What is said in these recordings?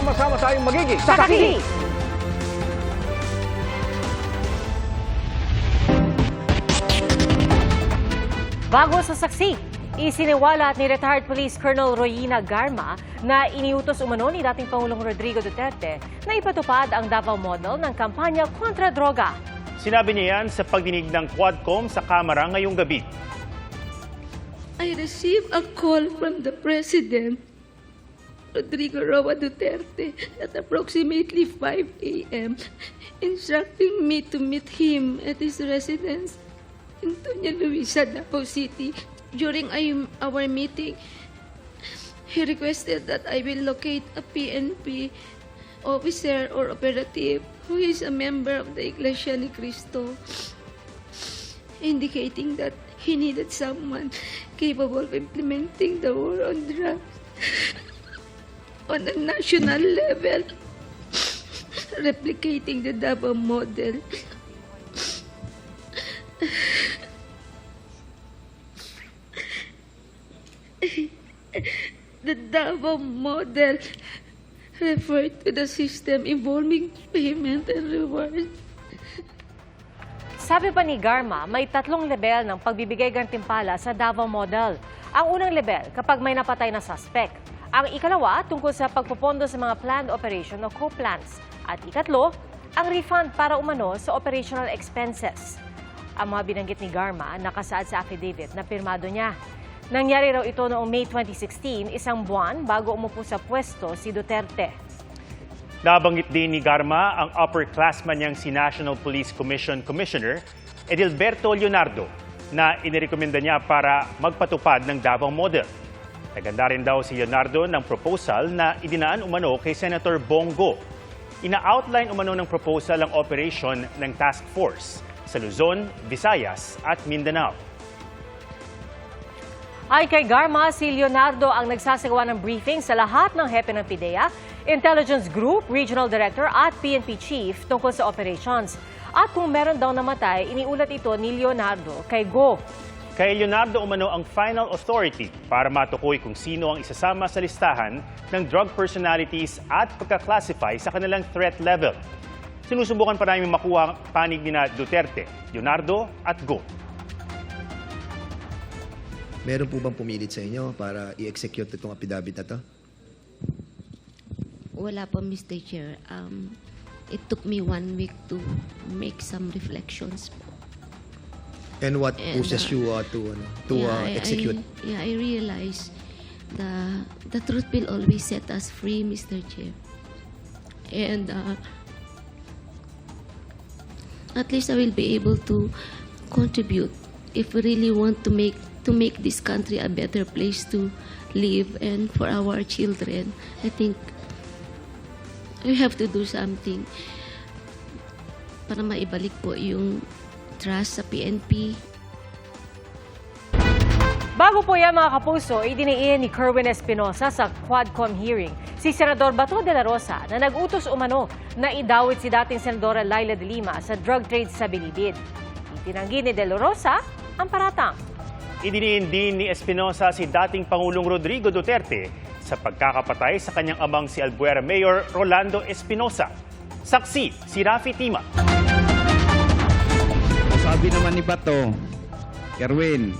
Sama-sama tayong magiging Sakaki! Bago sa saksi, isiniwalat ni retired Police Colonel Royina Garma na iniutos umano ni dating Pangulong Rodrigo Duterte na ipatupad ang Davao model ng kampanya kontra droga. Sinabi niya yan sa pagdinig ng Quadcom sa Kamara ngayong gabi. I received a call from the President, Rodrigo Roa Duterte, at approximately 5 a.m., instructing me to meet him at his residence in Tonya Luisa, Davao City. During our meeting, he requested that I will locate a PNP officer or operative who is a member of the Iglesia Ni Cristo indicating that he needed someone capable of implementing the war on drugs on a national level, replicating the Davao model. the Davao model referred to the system involving payment and reward. Sabi pa ni Garma, may tatlong level ng pagbibigay gantimpala sa Davao Model. Ang unang level, kapag may napatay na suspect. Ang ikalawa, tungkol sa pagpupondo sa mga planned operation o co-plans. At ikatlo, ang refund para umano sa operational expenses. Ang mga binanggit ni Garma nakasaad sa affidavit na pirmado niya. Nangyari raw ito noong May 2016, isang buwan bago umupo sa pwesto si Duterte. Nabanggit din ni Garma ang upperclassman niyang si National Police Commission Commissioner Edilberto Leonardo na inirekomenda niya para magpatupad ng Davao Model. Naganda rin daw si Leonardo ng proposal na idinaan umano kay Senator Bongo. Ina-outline umano ng proposal ang operation ng task force sa Luzon, Visayas at Mindanao. Ay kay Garma, si Leonardo ang nagsasagawa ng briefing sa lahat ng hepe ng PIDEA, Intelligence Group, Regional Director at PNP Chief tungkol sa operations. At kung meron daw namatay, iniulat ito ni Leonardo kay Go. Kay Leonardo umano ang final authority para matukoy kung sino ang isasama sa listahan ng drug personalities at pagka-classify sa kanilang threat level. Sinusubukan pa namin makuha ang panig ni na Duterte, Leonardo at Go. Meron po bang pumilit sa inyo para i-execute itong affidavit na to? Wala pa, Mr. Chair. Um, it took me one week to make some reflections. And what And, pushes uh, you uh, to, ano, to Yeah, uh, I- execute? I, yeah, I realize the the truth will always set us free, Mr. Chair. And uh, at least I will be able to contribute if we really want to make to make this country a better place to live and for our children. I think we have to do something para maibalik po yung trust sa PNP, Bago po yan mga kapuso, idiniin ni Kerwin Espinosa sa Quadcom hearing si Senador Bato de la Rosa na nag-utos umano na idawit si dating Senadora Laila de Lima sa drug trade sa Bilibid. Itinanggi ni de la Rosa ang paratang. Idiniin din ni Espinosa si dating Pangulong Rodrigo Duterte sa pagkakapatay sa kanyang amang si Albuera Mayor Rolando Espinosa. Saksi si Rafi Tima. Sabi naman ni Bato, Kerwin,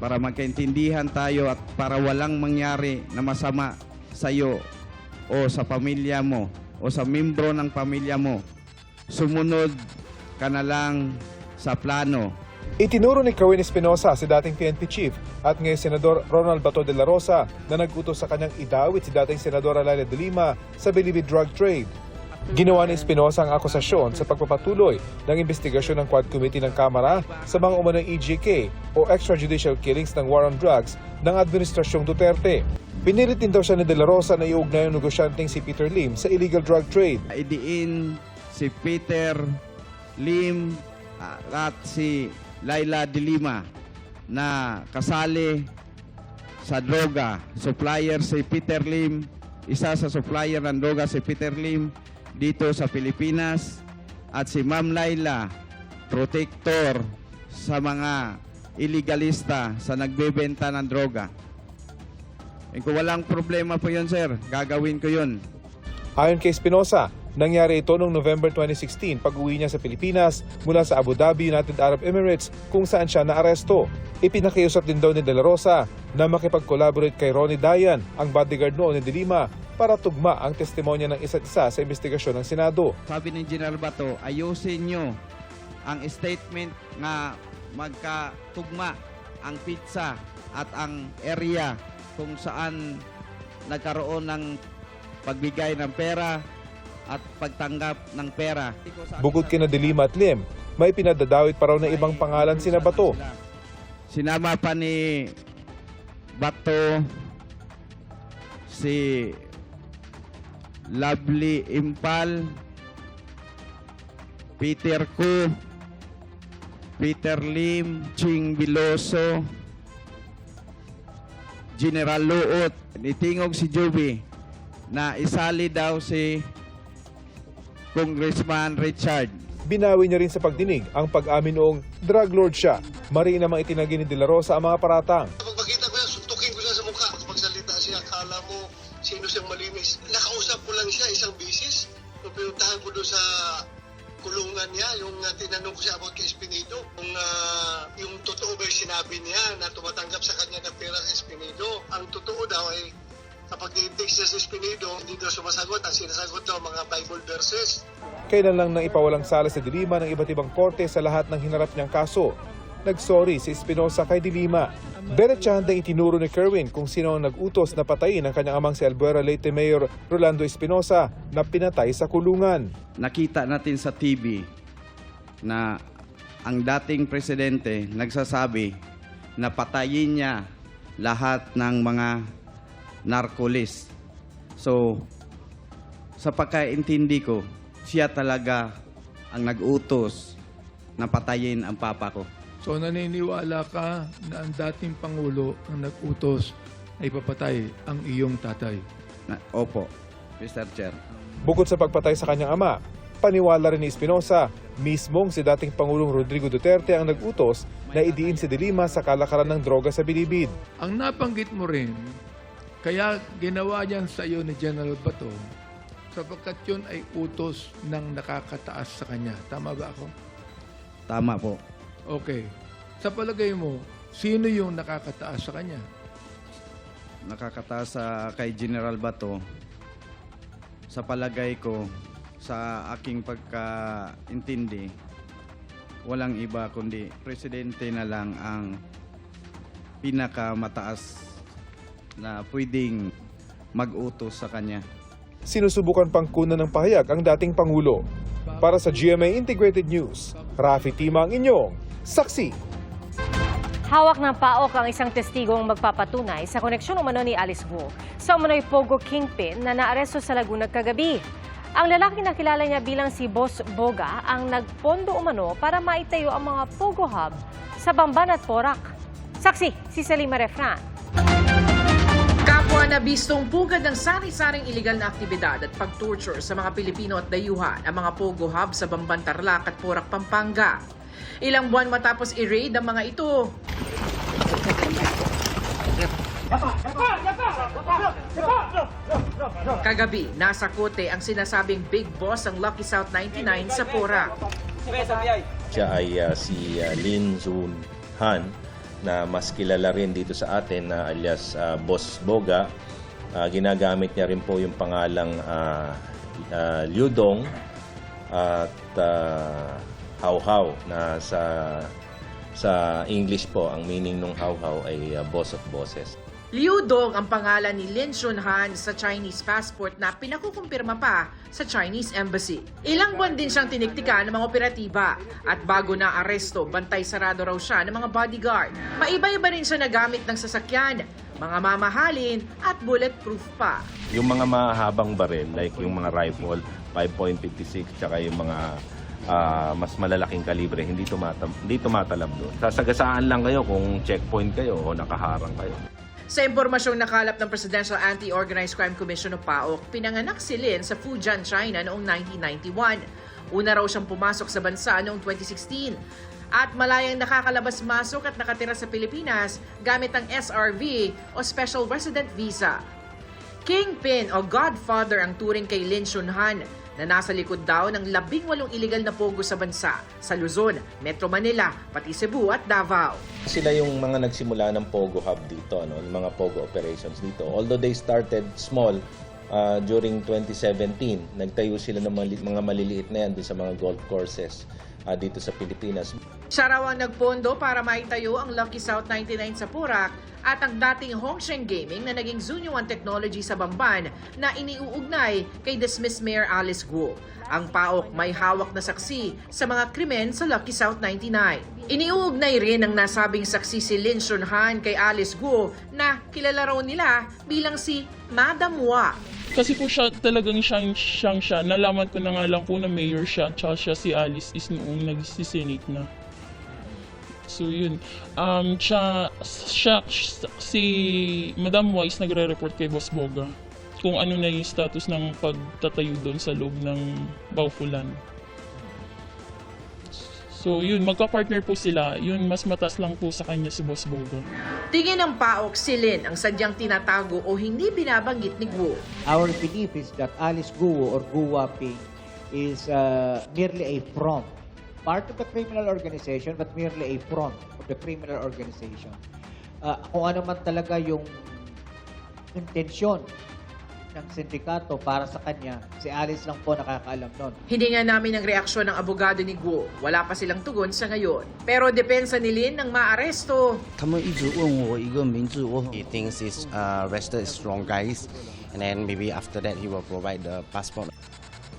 para magkaintindihan tayo at para walang mangyari na masama sa iyo o sa pamilya mo o sa membro ng pamilya mo, sumunod ka na lang sa plano Itinuro ni Kerwin Espinosa si dating PNP chief at ngayon Senador Ronald Bato de la Rosa na nagutos sa kanyang idawit si dating Senadora Laila de Lima sa Bilibid drug trade. Ginawa ni Espinosa ang akusasyon sa pagpapatuloy ng investigasyon ng Quad Committee ng Kamara sa mga umanong EJK o extrajudicial killings ng war on drugs ng Administrasyong Duterte. Pinilit din daw siya ni De La Rosa na iugnay ang negosyanteng si Peter Lim sa illegal drug trade. idiin si Peter Lim ah, at si Laila de Lima na kasali sa droga. Supplier si Peter Lim, isa sa supplier ng droga si Peter Lim dito sa Pilipinas at si Ma'am Laila, protector sa mga illegalista sa nagbebenta ng droga. Eh, kung walang problema po yun, sir, gagawin ko yun. Ayon kay Espinosa, nangyari ito noong November 2016 pag-uwi niya sa Pilipinas mula sa Abu Dhabi, United Arab Emirates kung saan siya naaresto. Ipinakiusap din daw ni De La Rosa na makipag-collaborate kay Ronnie Dayan, ang bodyguard noon ni De Lima, para tugma ang testimonya ng isa't isa sa investigasyon ng Senado. Sabi ni General Bato, ayusin nyo ang statement nga magkatugma ang pizza at ang area kung saan nagkaroon ng pagbigay ng pera at pagtanggap ng pera. Bukod kina De Lima at Lim, may pinadadawit pa raw na ibang pangalan sina Bato. Sinama pa ni Bato si Lovely Impal, Peter Ku, Peter Lim, Ching Biloso, General Luot, nitingog si Joby na isali daw si Congressman Richard. Binawi niya rin sa pagdinig ang pag-amin noong drug lord siya. Mariin namang itinagi ni De La Rosa ang mga paratang. Pag makita ko yan, suntukin ko siya sa mukha. Pag magsalita siya, akala mo sino siyang malinis. Nakausap ko lang siya isang bisis. Nung pinuntahan ko doon sa kulungan niya, yung uh, tinanong ko siya about kay Espinido, kung uh, yung totoo ba yung sinabi niya na tumatanggap sa kanya ng pera kay Espinido. Ang totoo daw ay kapag tinitext siya sa Espinido, hindi daw sumasagot. Ang sinasagot daw mga Bible verses. Kailan lang nang ipawalang sala sa Dilima ng iba't ibang korte sa lahat ng hinarap niyang kaso. Nagsorry si Espinosa kay Dilima. Diretsahan din itinuro ni Kerwin kung sino ang nag-utos na patayin ang kanyang amang si Albuera Leyte Mayor Rolando Espinosa na pinatay sa kulungan. nakita natin sa TV na ang dating presidente nagsasabi na patayin niya lahat ng mga narcolis. So, sa pagkaintindi ko, siya talaga ang nag-utos na patayin ang papa ko. So naniniwala ka na ang dating Pangulo ang nag-utos na ipapatay ang iyong tatay. Na, opo, Mr. Chair. Bukod sa pagpatay sa kanyang ama, paniwala rin ni Espinosa, mismong si dating Pangulong Rodrigo Duterte ang nag-utos na idiin si Dilima sa kalakaran ng droga sa Bilibid. Ang nabanggit mo rin, kaya ginawa yan sa iyo ni General Bato, sapagkat yun ay utos ng nakakataas sa kanya. Tama ba ako? Tama po. Okay. Sa palagay mo, sino yung nakakataas sa kanya? nakakataas sa kay General Bato sa palagay ko sa aking pagkaintindi walang iba kundi presidente na lang ang pinakamataas na pwedeng mag-utos sa kanya. Sinusubukan pang kunan ng pahayag ang dating Pangulo. Para sa GMA Integrated News, Rafi Tima ang inyong saksi. Hawak ng PAOK ang isang testigong magpapatunay sa koneksyon umano ni Alice Guo sa umano'y Pogo Kingpin na naaresto sa Laguna kagabi. Ang lalaki na kilala niya bilang si Boss Boga ang nagpondo umano para maitayo ang mga Pogo Hub sa Bamban at Porac. Saksi, si Salima Refran. Kapwa na bistong pugad ng sari-saring iligal na aktibidad at pag-torture sa mga Pilipino at dayuhan ang mga Pogo Hub sa Bamban Tarlac at Porac, Pampanga. Ilang buwan matapos i-raid ang mga ito, Kagabi, nasa kote ang sinasabing big boss ng Lucky South 99 sa Porac. Siya ay ah, si ah, Lin Zun Han na mas kilala rin dito sa atin na alias ah, Boss Boga. Ah, ginagamit niya rin po yung pangalang ah, ah, Liudong at uh, How How na sa sa English po ang meaning ng How How ay ah, boss of bosses. Liu Dong ang pangalan ni Lin Shunhan sa Chinese passport na pinakukumpirma pa sa Chinese Embassy. Ilang buwan din siyang tiniktika ng mga operatiba at bago na aresto, bantay sarado raw siya ng mga bodyguard. Maiba-iba rin siya nagamit ng sasakyan, mga mamahalin at bulletproof pa. Yung mga mahabang baril like yung mga rifle 5.56 tsaka yung mga ah, mas malalaking kalibre hindi tumatam hindi tumatalab doon. Sasagasaan lang kayo kung checkpoint kayo o nakaharang kayo. Sa impormasyong nakalap ng Presidential Anti-Organized Crime Commission o PAOK, pinanganak si Lin sa Fujian, China noong 1991. Una raw siyang pumasok sa bansa noong 2016 at malayang nakakalabas-masok at nakatira sa Pilipinas gamit ang SRV o Special Resident Visa. Kingpin o Godfather ang turing kay Lin Shunhan na nasa likod daw ng labing walong illegal na pogo sa bansa, sa Luzon, Metro Manila, pati Cebu at Davao. Sila yung mga nagsimula ng Pogo Hub dito, no? yung mga Pogo operations dito. Although they started small uh, during 2017, nagtayo sila ng mali- mga maliliit na yan sa mga golf courses uh, dito sa Pilipinas. Siya raw ang nagpondo para maitayo ang Lucky South 99 sa Purak at ang dating Hongsheng Gaming na naging Zunyo One Technology sa Bamban na iniuugnay kay dismissed Mayor Alice Guo. Ang PAOK may hawak na saksi sa mga krimen sa Lucky South 99. Iniuugnay rin ng nasabing saksi si Lin Shunhan kay Alice Guo na kilala raw nila bilang si Madam Wa. Kasi po siya talagang siyang, siyang siya. Nalaman ko na nga lang po na mayor siya. Tsaka siya si Alice is noong nag-senate na. So yun. Um, siya, siya, si Madam Wise nagre-report kay Boss Boga kung ano na yung status ng pagtatayo doon sa loob ng Baufulan. So yun, magka-partner po sila. Yun, mas matas lang po sa kanya si Boss Boga. Tingin ng PAOK si Lin ang sadyang tinatago o hindi binabanggit ni Guo. Our belief is that Alice Guo or Guwa Ping is uh, merely a front part of the criminal organization but merely a front of the criminal organization. Uh, kung ano man talaga yung intensyon ng sindikato para sa kanya, si Alice lang po nakakaalam nun. Hindi nga namin ang reaksyon ng abogado ni Guo. Wala pa silang tugon sa ngayon. Pero depensa ni Lin ng maaresto. He thinks his ah, uh, arrested is strong guys and then maybe after that he will provide the passport.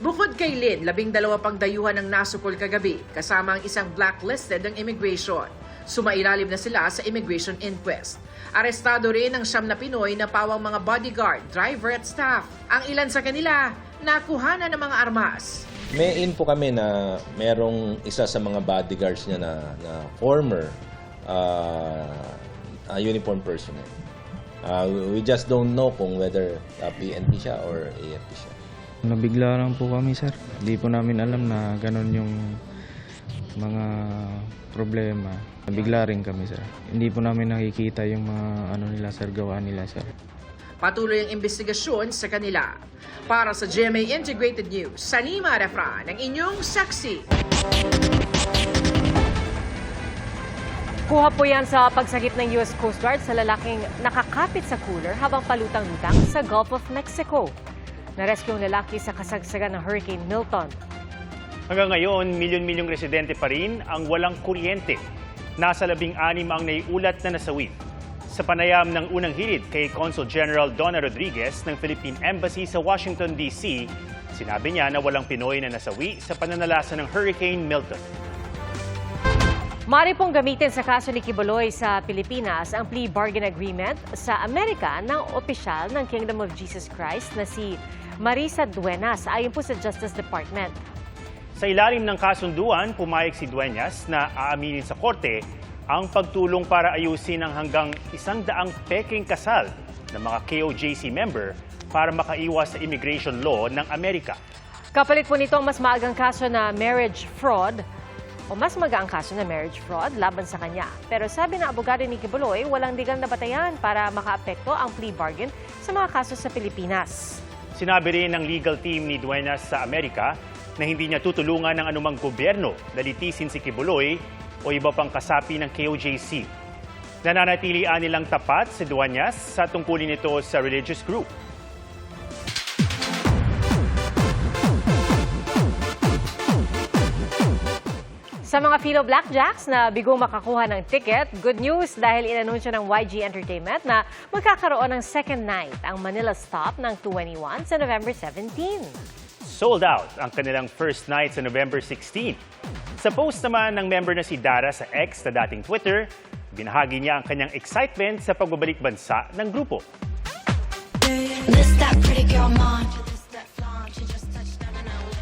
Bukod kay Lin, labing dalawa pang dayuhan ng nasukol kagabi, kasama ang isang blacklisted ng immigration. Sumailalim na sila sa immigration inquest. Arestado rin ang siyam na Pinoy na pawang mga bodyguard, driver at staff. Ang ilan sa kanila, nakuha na ng mga armas. May info kami na merong isa sa mga bodyguards niya na, na former uh, uh, uniform personnel. Uh, we just don't know kung whether uh, PNP siya or AFP siya. Nabigla lang po kami, sir. Hindi po namin alam na ganun yung mga problema. Nabigla rin kami, sir. Hindi po namin nakikita yung mga ano nila, sir, gawa nila, sir. Patuloy ang investigasyon sa kanila. Para sa GMA Integrated News, Sanima Refran, ang inyong saksi. Kuha po yan sa pagsagip ng US Coast Guard sa lalaking nakakapit sa cooler habang palutang-lutang sa Gulf of Mexico. Narescue ang lalaki sa kasagsagan ng Hurricane Milton. Hanggang ngayon, milyon-milyong residente pa rin ang walang kuryente. Nasa labing anim ang naiulat na nasawi. Sa panayam ng unang hirit kay Consul General Donna Rodriguez ng Philippine Embassy sa Washington, D.C., sinabi niya na walang Pinoy na nasawi sa pananalasa ng Hurricane Milton. Mari pong gamitin sa kaso ni Kibuloy sa Pilipinas ang plea bargain agreement sa Amerika ng opisyal ng Kingdom of Jesus Christ na si Marisa Duenas ayon po sa Justice Department. Sa ilalim ng kasunduan, pumayag si Dueñas na aaminin sa korte ang pagtulong para ayusin ang hanggang isang daang peking kasal ng mga KOJC member para makaiwas sa immigration law ng Amerika. Kapalit po nito ang mas maagang kaso na marriage fraud o mas magaang kaso na marriage fraud laban sa kanya. Pero sabi ng abogado ni Kibuloy, walang legal na batayan para makaapekto ang plea bargain sa mga kaso sa Pilipinas. Sinabi rin ng legal team ni Duenas sa Amerika na hindi niya tutulungan ng anumang gobyerno na litisin si Kibuloy o iba pang kasapi ng KOJC. Nananatilian nilang tapat si Duenas sa tungkulin nito sa religious group. Sa mga Philo Blackjacks na bigo makakuha ng ticket, good news dahil inanunsyo ng YG Entertainment na magkakaroon ng second night ang Manila Stop ng 221 sa November 17. Sold out ang kanilang first night sa November 16. Sa post naman ng member na si Dara sa X na dating Twitter, binahagi niya ang kanyang excitement sa pagbabalik bansa ng grupo.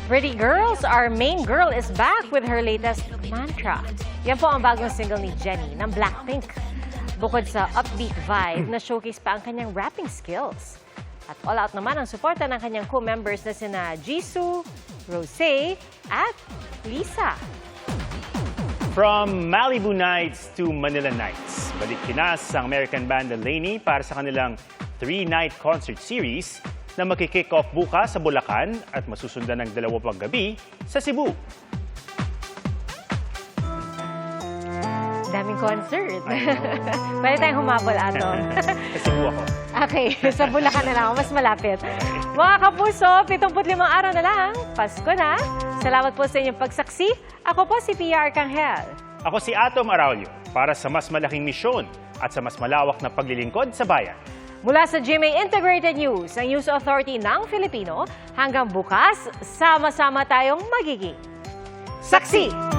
Pretty Girls, our main girl is back with her latest mantra. Yan po ang bagong single ni Jennie ng Blackpink. Bukod sa upbeat vibe, na-showcase pa ang kanyang rapping skills. At all out naman ang suporta ng kanyang co-members na sina Jisoo, Rosé, at Lisa. From Malibu Nights to Manila Nights, balik Pinas ang American band Laney para sa kanilang three-night concert series na makikick off bukas sa Bulacan at masusundan ng dalawa pang gabi sa Cebu. Daming concert. Pwede tayong humabol, Ato. Sa Cebu ako. Okay, sa Bulacan na lang ako, mas malapit. Mga kapuso, 75 araw na lang, Pasko na. Salamat po sa inyong pagsaksi. Ako po si Pia Arcangel. Ako si Atom Araulio para sa mas malaking misyon at sa mas malawak na paglilingkod sa bayan. Mula sa GMA Integrated News, ang News Authority ng Filipino, hanggang bukas, sama-sama tayong magiging saksi!